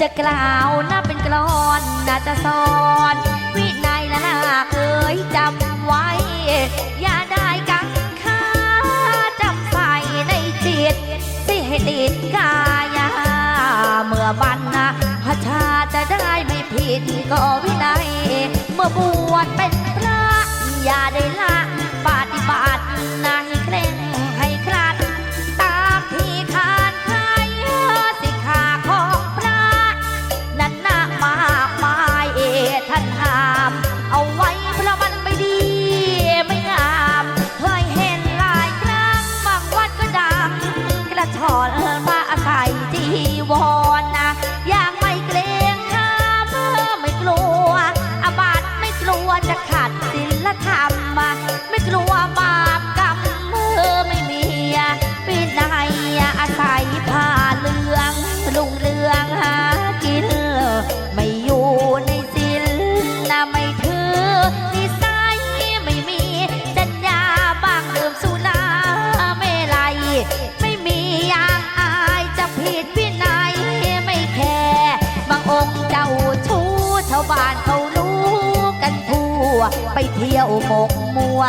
จะกล่าวนะเป็นกลอนน่าจะสอน วินัยและนาเคยจำไว้ อย่าได้กังขาจำใส่ในจิตสิให้ติดกายาเมื่อบันนะพระชาจะได้ไม่ผิดก็วินัย เมื่อบวชเป็นพระอย่าได้ ถอนมาใส่จีวรนะอย่างไม่เกรงข้ามไม่กลัวอาบัตไม่กลัวจะขาด บ้านเขารู้กันทั่ว ไปเที่ยวหมกมัว